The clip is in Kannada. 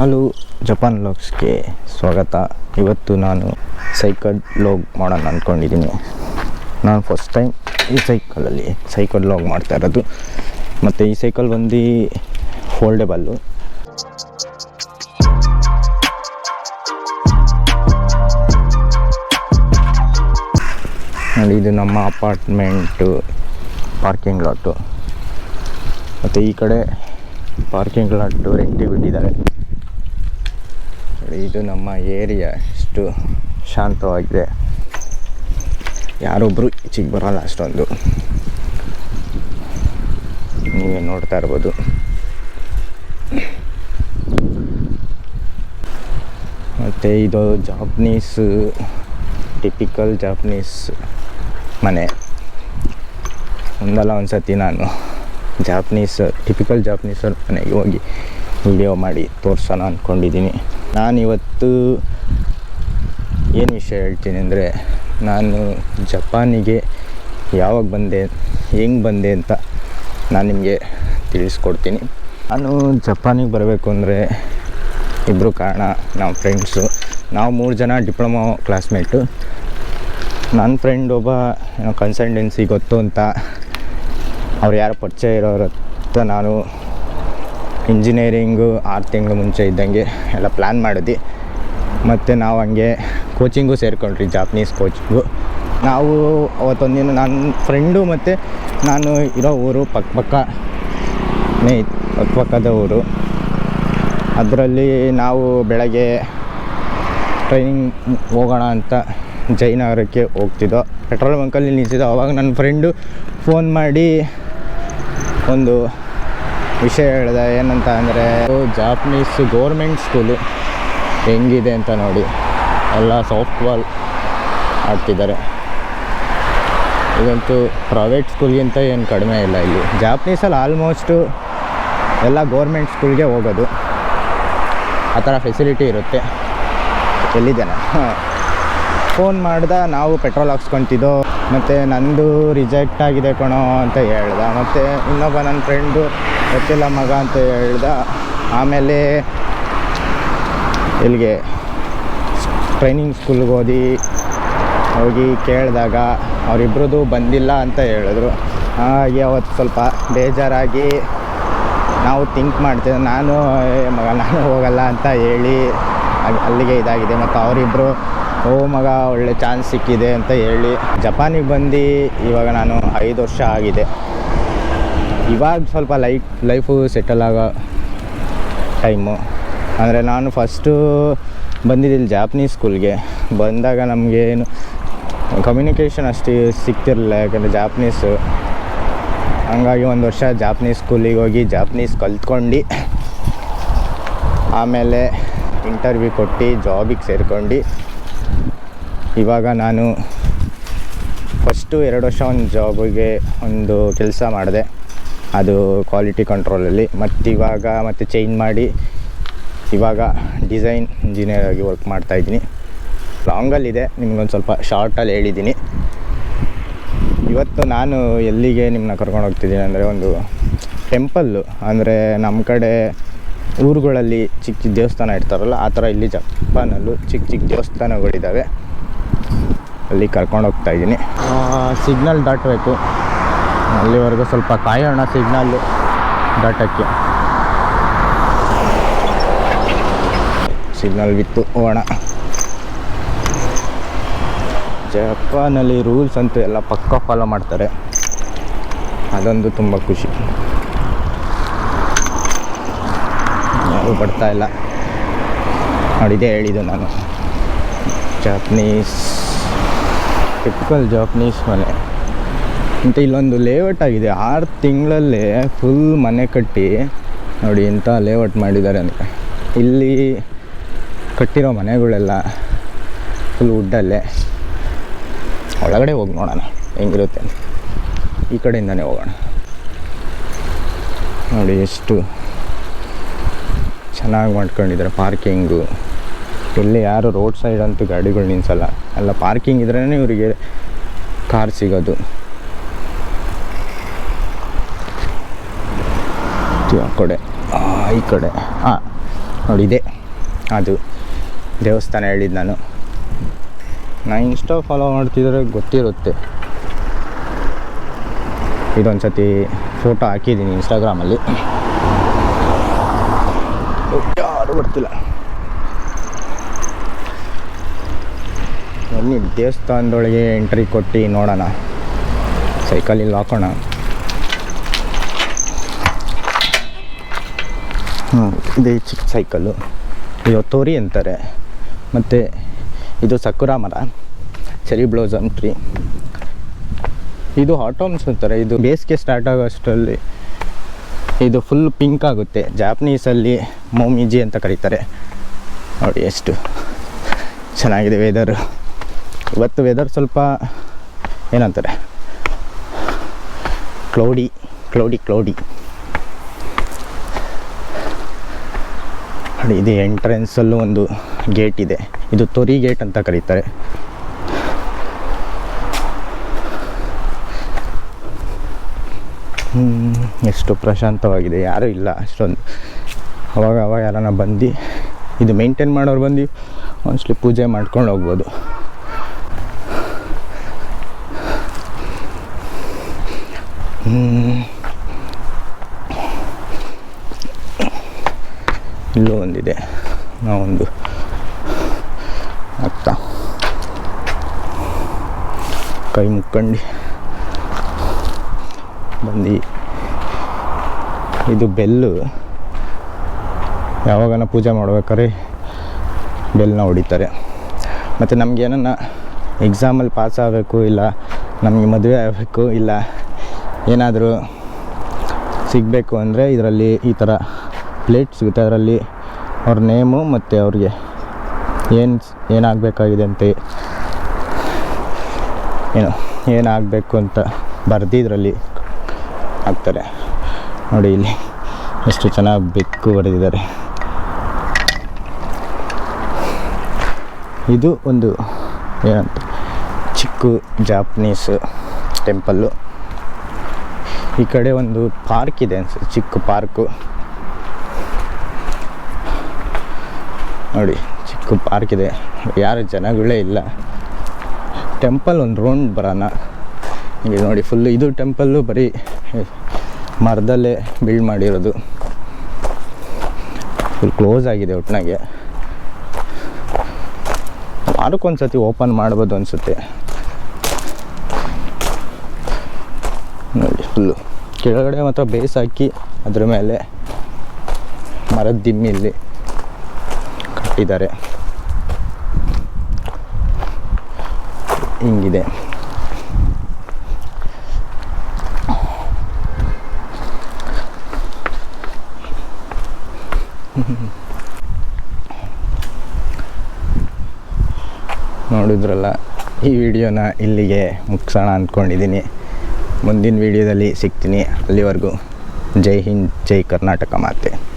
ಹಲೋ, ಜಪಾನ್ ಲಾಗ್ಸ್ಗೆ ಸ್ವಾಗತ. ಇವತ್ತು ನಾನು ಸೈಕಲ್ ಲಾಗ್ ಮಾಡೋಣ ಅಂದ್ಕೊಂಡಿದ್ದೀನಿ ನಾನು ಫಸ್ಟ್ ಟೈಮ್ ಈ ಸೈಕಲಲ್ಲಿ ಸೈಕಲ್ ಲಾಗ್ ಮಾಡ್ತಾ ಇರೋದು. ಮತ್ತು ಈ ಸೈಕಲ್ ಬಂದು ಫೋಲ್ಡೇಬಲ್ಲು ನೋಡಿ, ಇದು ನಮ್ಮ ಅಪಾರ್ಟ್ಮೆಂಟು ಪಾರ್ಕಿಂಗ್ ಲಾಟು ಮತ್ತು ಈ ಕಡೆ ಪಾರ್ಕಿಂಗ್ ಲಾಟು ರೆಂಟಿಗೆ ಬಿಟ್ಟಿದ್ದಾರೆ. ಇದು ನಮ್ಮ ಏರಿಯಾ. ಎಷ್ಟು ಶಾಂತವಾಗಿದೆ. ಯಾರೊಬ್ಬರು ಈಚೆಗೆ ಬರೋಲ್ಲ ಅಷ್ಟೊಂದು. ನೀವೇ ನೋಡ್ತಾ ಇರ್ಬೋದು. ಮತ್ತು ಇದು ಜಾಪನೀಸ್ ಟಿಪಿಕಲ್ ಜಾಪನೀಸ್ ಮನೆ. ಒಂದಲ್ಲ ಒಂದು ಸತಿ ನಾನು ಜಾಪನೀಸ್ ಟಿಪಿಕಲ್ ಜಾಪನೀಸ್ ಮನೆಗೆ ಹೋಗಿ ವಿಡಿಯೋ ಮಾಡಿ ತೋರಿಸೋಣ ಅಂದ್ಕೊಂಡಿದ್ದೀನಿ ನಾನಿವತ್ತು ಏನು ವಿಷಯ ಹೇಳ್ತೀನಿ ಅಂದರೆ ನಾನು ಜಪಾನಿಗೆ ಯಾವಾಗ ಬಂದೆ, ಹೆಂಗೆ ಬಂದೆ ಅಂತ ನಾನು ನಿಮಗೆ ತಿಳಿಸ್ಕೊಡ್ತೀನಿ. ನಾನು ಜಪಾನಿಗೆ ಬರಬೇಕು ಅಂದರೆ ಇಬ್ಬರು ಕಾರಣ ನಮ್ಮ ಫ್ರೆಂಡ್ಸು ನಾವು ಮೂರು ಜನ ಡಿಪ್ಲೊಮಾ ಕ್ಲಾಸ್ಮೇಟು ನನ್ನ ಫ್ರೆಂಡ್ ಒಬ್ಬ ಏನೋ ಕನ್ಸಲ್ಟೆನ್ಸಿ ಗೊತ್ತು ಅಂತ, ಅವ್ರು ಯಾರು ಪರಿಚಯ ಇರೋರ ನಾನು ಇಂಜಿನಿಯರಿಂಗು, ಆರು ತಿಂಗಳು ಮುಂಚೆ ಇದ್ದಂಗೆ ಎಲ್ಲ ಪ್ಲ್ಯಾನ್ ಮಾಡಿದ್ವಿ. ಮತ್ತು ನಾವು ಹಂಗೆ ಕೋಚಿಂಗು ಸೇರಿಕೊಂಡ್ರಿ ಜಾಪನೀಸ್ ಕೋಚಿಂಗು ನಾವು ಅವತ್ತೊಂದಿನ ನನ್ನ ಫ್ರೆಂಡು ಮತ್ತು ನಾನು ಇರೋ ಊರು ಪಕ್ಕ ಪಕ್ಕನೇ ಪಕ್ಕ ಪಕ್ಕದ ಊರು. ಅದರಲ್ಲಿ ನಾವು ಬೆಳಗ್ಗೆ ಟ್ರೈನಿಂಗ್ ಹೋಗೋಣ ಅಂತ ಜಯನಗರಕ್ಕೆ ಹೋಗ್ತಿದ್ದೋ ಪೆಟ್ರೋಲ್ ಬಂಕಲ್ಲಿ ನಿಲ್ಸಿದ್ದೋ ಅವಾಗ ನನ್ನ ಫ್ರೆಂಡು ಫೋನ್ ಮಾಡಿ ಒಂದು ವಿಷಯ ಹೇಳಿದೆ, ಏನಂತ ಅಂದರೆ ಜಾಪನೀಸ್ ಗೌರ್ಮೆಂಟ್ ಸ್ಕೂಲು ಹೆಂಗಿದೆ ಅಂತ ನೋಡಿ. ಎಲ್ಲ ಸಾಫ್ಟ್ಬಾಲ್ ಆಡ್ತಿದ್ದಾರೆ. ಇದಂತೂ ಪ್ರೈವೇಟ್ ಸ್ಕೂಲ್ಗಿಂತ ಏನು ಕಡಿಮೆ ಇಲ್ಲ ಇಲ್ಲಿ. ಜಾಪನೀಸಲ್ಲಿ ಆಲ್ಮೋಸ್ಟು ಎಲ್ಲ ಗೌರ್ಮೆಂಟ್ ಸ್ಕೂಲ್ಗೆ ಹೋಗೋದು. ಆ ಥರ ಫೆಸಿಲಿಟಿ ಇರುತ್ತೆ. ಎಲ್ಲಿದ್ದೇನೆ? ಫೋನ್ ಮಾಡ್ದೆ ನಾವು ಪೆಟ್ರೋಲ್ ಹಾಕ್ಸ್ಕೊತಿದ್ದೋ. ಮತ್ತು ನಂದು ರಿಜೆಕ್ಟ್ ಆಗಿದೆ ಕಣೋ ಅಂತ ಹೇಳ್ದ. ಮತ್ತು ಇನ್ನೊಬ್ಬ ನನ್ನ ಫ್ರೆಂಡು, ಗೊತ್ತಿಲ್ಲ ಮಗ ಅಂತ ಹೇಳ್ದ. ಆಮೇಲೆ ಇಲ್ಲಿಗೆ ಟ್ರೈನಿಂಗ್ ಸ್ಕೂಲ್ಗೆ ಓದಿ ಹೋಗಿ ಕೇಳಿದಾಗ ಅವರಿಬ್ರದ್ದು ಬಂದಿಲ್ಲ ಅಂತ ಹೇಳಿದ್ರು. ಹಾಗೆ ಅವತ್ತು ಸ್ವಲ್ಪ ಬೇಜಾರಾಗಿ ನಾವು ಥಿಂಕ್ ಮಾಡ್ತೇವೆ ನಾನು ಮಗ, ನಾನು ಹೋಗಲ್ಲ ಅಂತ ಹೇಳಿ ಅಲ್ಲಿಗೆ ಇದಾಗಿದೆ. ಮತ್ತು ಅವರಿಬ್ಬರು ಓ ಮಗ ಒಳ್ಳೆ ಚಾನ್ಸ್ ಸಿಕ್ಕಿದೆ ಅಂತ ಹೇಳಿ ಜಪಾನಿಗೆ ಬಂದು ಇವಾಗ ನಾನು ಐದು ವರ್ಷ ಆಗಿದೆ. ಇವಾಗ ಸ್ವಲ್ಪ ಲೈಫ್, ಲೈಫು ಸೆಟಲ್ ಆಗೋ ಟೈಮು. ಅಂದರೆ ನಾನು ಫಸ್ಟು ಬಂದಿದ್ದಿಲ್ಲ ಜಾಪನೀಸ್ ಸ್ಕೂಲ್ಗೆ. ಬಂದಾಗ ನಮಗೆ ಏನು ಕಮ್ಯುನಿಕೇಷನ್ ಅಷ್ಟು ಸಿಗ್ತಿರಲಿಲ್ಲ ಯಾಕಂದರೆ ಜಾಪನೀಸು. ಹಂಗಾಗಿ ಒಂದು ವರ್ಷ ಜಾಪನೀಸ್ ಸ್ಕೂಲಿಗೆ ಹೋಗಿ ಜಾಪನೀಸ್ ಕಲ್ತ್ಕೊಂಡು ಆಮೇಲೆ ಇಂಟರ್ವ್ಯೂ ಕೊಟ್ಟು ಜಾಬಿಗೆ ಸೇರ್ಕೊಂಡು ಇವಾಗ ನಾನು ಫಸ್ಟು ಎರಡು ವರ್ಷ ಒಂದು ಜಾಬಿಗೆ ಒಂದು ಕೆಲಸ ಮಾಡಿದೆ. ಅದು ಕ್ವಾಲಿಟಿ ಕಂಟ್ರೋಲಲ್ಲಿ ಮತ್ತು ಇವಾಗ ಮತ್ತೆ ಚೇಂಜ್ ಮಾಡಿ ಇವಾಗ ಡಿಸೈನ್ ಇಂಜಿನಿಯರ್ ಆಗಿ ವರ್ಕ್ ಮಾಡ್ತಾಯಿದ್ದೀನಿ ಲಾಂಗಲ್ಲಿದೆ ನಿಮ್ಗೊಂದು ಸ್ವಲ್ಪ ಶಾರ್ಟಲ್ಲಿ ಹೇಳಿದ್ದೀನಿ. ಇವತ್ತು ನಾನು ಎಲ್ಲಿಗೆ ನಿಮ್ಮನ್ನ ಕರ್ಕೊಂಡು ಹೋಗ್ತಿದ್ದೀನಿ ಅಂದರೆ ಒಂದು ಟೆಂಪಲ್ಲು ಅಂದರೆ ನಮ್ಮ ಕಡೆ ಊರುಗಳಲ್ಲಿ ಚಿಕ್ಕ ಚಿಕ್ಕ ದೇವಸ್ಥಾನ ಇರ್ತಾರಲ್ಲ, ಆ ಥರ ಇಲ್ಲಿ ಜಪಾನಲ್ಲೂ ಚಿಕ್ಕ ಚಿಕ್ಕ ದೇವಸ್ಥಾನಗಳಿದ್ದಾವೆ ಅಲ್ಲಿ ಕರ್ಕೊಂಡು ಹೋಗ್ತಾ ಇದ್ದೀನಿ. ಸಿಗ್ನಲ್ ದಾಟಬೇಕು. ಅಲ್ಲಿವರೆಗೂ ಸ್ವಲ್ಪ ಕಾಯೋಣ ಸಿಗ್ನಲ್ಲು ದಾಟಕ್ಕೆ. ಸಿಗ್ನಲ್ ಬಿತ್ತು ಹೋಗೋಣ. ಜಪಾನಲ್ಲಿ ರೂಲ್ಸ್ ಅಂತೂ ಎಲ್ಲ ಪಕ್ಕ ಫಾಲೋ ಮಾಡ್ತಾರೆ. ಅದೊಂದು ತುಂಬ ಖುಷಿ. ಯಾರು ಬರ್ತಾ ಇಲ್ಲ. ನೋಡಿದೆ ಹೇಳಿದ್ದು ನಾನು. ಜಾಪನೀಸ್ ಟಿಪಿಕಲ್ ಜಾಪನೀಸ್ ಮನೆ. ಮತ್ತು ಇಲ್ಲೊಂದು ಲೇಔಟ್ ಆಗಿದೆ. ಆರು ತಿಂಗಳಲ್ಲೇ ಫುಲ್ ಮನೆ ಕಟ್ಟಿ ನೋಡಿ ಇಂಥ ಲೇಔಟ್ ಮಾಡಿದ್ದಾರೆ ಅಂದರೆ. ಇಲ್ಲಿ ಕಟ್ಟಿರೋ ಮನೆಗಳೆಲ್ಲ ಫುಲ್ ವುಡ್ಡಲ್ಲೇ ಒಳಗಡೆ ಹೋಗಿ ನೋಡೋಣ. ಹೆಂಗಿರುತ್ತೆ ಈ ಕಡೆಯಿಂದನೇ ಹೋಗೋಣ. ನೋಡಿ ಎಷ್ಟು ಚೆನ್ನಾಗಿ ಮಾಡ್ಕೊಂಡಿದ್ದಾರೆ. ಪಾರ್ಕಿಂಗು ಇಲ್ಲಿ ಯಾರು ರೋಡ್ ಸೈಡ್ ಅಂತೂ ಗಾಡಿಗಳು ನಿಲ್ಸಲ್ಲ. ಎಲ್ಲ ಪಾರ್ಕಿಂಗ್ ಇದ್ರೇ ಇವರಿಗೆ ಕಾರ್ ಸಿಗೋದು. ಆ ಕಡೆ. ಈ ಕಡೆ. ಹಾಂ ನೋಡಿ ಇದೆ. ಅದು ದೇವಸ್ಥಾನ ಹೇಳಿದ್ದು ನಾನು. ನಾನು ಇನ್ಸ್ಟಾ ಫಾಲೋ ಮಾಡ್ತಿದ್ರೆ ಗೊತ್ತಿರುತ್ತೆ. ಇದೊಂದು ಸತಿ ಫೋಟೋ ಹಾಕಿದ್ದೀನಿ ಇನ್ಸ್ಟಾಗ್ರಾಮಲ್ಲಿ ಯಾರು ಬರ್ತಿಲ್ಲ. ಬನ್ನಿ, ದೇವಸ್ಥಾನದೊಳಗೆ ಎಂಟ್ರಿ ಕೊಟ್ಟು ನೋಡೋಣ. ಸೈಕಲಲ್ಲಿ ಹಾಕೋಣ. ಹ್ಞೂ ಇದೇ ಚಿಕ್ಕ ಸೈಕಲ್ಲು ಇದು ತೋರಿ ಅಂತಾರೆ. ಮತ್ತು ಇದು ಸಕುರಾ ಮರ. ಚೆರಿ ಬ್ಲೌಸಮ್ ಟ್ರೀ ಇದು ಆಟೋಮ್ಸ್ ಅಂತಾರೆ. ಇದು ಬೇಸಿಗೆ ಸ್ಟಾರ್ಟ್ ಆಗೋ ಅಷ್ಟರಲ್ಲಿ ಇದು ಫುಲ್ ಪಿಂಕ್ ಆಗುತ್ತೆ. ಜಾಪನೀಸಲ್ಲಿ ಮೋಮಿಜಿ ಅಂತ ಕರೀತಾರೆ. ನೋಡಿ ಎಷ್ಟು ಚೆನ್ನಾಗಿದೆ ವೆದರು ಇವತ್ತು ವೆದರ್ ಸ್ವಲ್ಪ ಏನಂತಾರೆ? ಕ್ಲೌಡಿ ಕ್ಲೌಡಿ ಕ್ಲೌಡಿ ಇದು ಎಂಟ್ರೆನ್ಸಲ್ಲೂ ಒಂದು ಗೇಟ್ ಇದೆ. ಇದು ತೊರಿ ಗೇಟ್ ಅಂತ ಕರೀತಾರೆ. ಎಷ್ಟು ಪ್ರಶಾಂತವಾಗಿದೆ. ಯಾರೂ ಇಲ್ಲ, ಅಷ್ಟೊಂದು. ಅವಾಗ ಅವಾಗ ಯಾರನ್ನ ಬಂದು, ಇದು ಮೇಂಟೈನ್ ಮಾಡೋರು ಬಂದು ಮೋಸ್ಟ್ಲಿ ಪೂಜೆ ಮಾಡ್ಕೊಂಡು ಹೋಗ್ಬೋದು. ಇಲ್ಲೂ ಒಂದಿದೆ. ನಾವೊಂದು ಅತ್ತ ಕೈ ಮುಕ್ಕಂಡು ಬಂದು. ಇದು ಬೆಲ್ಲು. ಯಾವಾಗನ ಪೂಜೆ ಮಾಡ್ಬೇಕಾದ್ರೆ ಬೆಲ್ಲನ್ನ ಹೊಡಿತಾರೆ. ಮತ್ತು ನಮಗೇನನ್ನ ಎಕ್ಸಾಮಲ್ಲಿ ಪಾಸ್ ಆಗಬೇಕು ಇಲ್ಲ, ನಮಗೆ ಮದುವೆ ಆಗಬೇಕು ಇಲ್ಲ ಏನಾದರೂ ಸಿಗಬೇಕು ಅಂದರೆ ಇದರಲ್ಲಿ ಈ ಥರ ಪ್ಲೇಟ್ ಸಿಗುತ್ತೆ. ಅದರಲ್ಲಿ ಅವ್ರ ನೇಮು ಮತ್ತು ಅವ್ರಿಗೆ ಏನು ಏನಾಗಬೇಕಾಗಿದೆ ಅಂತ ಏನು ಏನಾಗಬೇಕು ಅಂತ ಬರೆದು ಇದರಲ್ಲಿ ಹಾಕ್ತಾರೆ. ನೋಡಿ ಇಲ್ಲಿ ಎಷ್ಟು ಚೆನ್ನಾಗಿ ಬೆಕ್ಕು ಬರೆದಿದ್ದಾರೆ. ಇದು ಒಂದು ಏನಂತ ಚಿಕ್ಕ ಜಾಪನೀಸ್ ಟೆಂಪಲ್ಲು ಈ ಕಡೆ ಒಂದು ಪಾರ್ಕ್ ಇದೆ ಅನ್ಸುತ್ತೆ, ಚಿಕ್ಕ ಪಾರ್ಕು. ನೋಡಿ, ಚಿಕ್ಕ ಪಾರ್ಕ್ ಇದೆ. ಯಾರು ಜನಗಳೇ ಇಲ್ಲ. ಟೆಂಪಲ್ ಒಂದು ರೌಂಡ್ ಬರೋಣ. ಈಗ ನೋಡಿ ಫುಲ್ ಇದು ಟೆಂಪಲ್ಲು, ಬರೀ ಮರದಲ್ಲೇ ಬಿಲ್ಡ್ ಮಾಡಿರೋದು. ಫುಲ್ ಕ್ಲೋಸ್ ಆಗಿದೆ ಒಟ್ಟಿನಾಗೆ ವಾರಕ್ಕೊಂದು ಸತಿ ಓಪನ್ ಮಾಡ್ಬೋದು ಅನಿಸುತ್ತೆ. ನೋಡಿ ಫುಲ್ಲು ಕೆಳಗಡೆ ಮಾತ್ರ ಬೇಸ್ ಹಾಕಿ ಅದ್ರ ಮೇಲೆ ಮರದ ದಿಮ್ಮಿಲ್ಲಿ ಕಟ್ಟಿದ್ದಾರೆ. ಹಿಂಗಿದೆ. ನೋಡಿದ್ರಲ್ಲ, ಈ ವಿಡಿಯೋನ ಇಲ್ಲಿಗೆ ಮುಗಿಸೋಣ ಅಂದ್ಕೊಂಡಿದ್ದೀನಿ ಮುಂದಿನ ವಿಡಿಯೋದಲ್ಲಿ ಸಿಗ್ತೀನಿ. ಅಲ್ಲಿವರೆಗೂ ಜೈ ಹಿಂದ್ ಜೈ ಕರ್ನಾಟಕ ಮಾತೆ.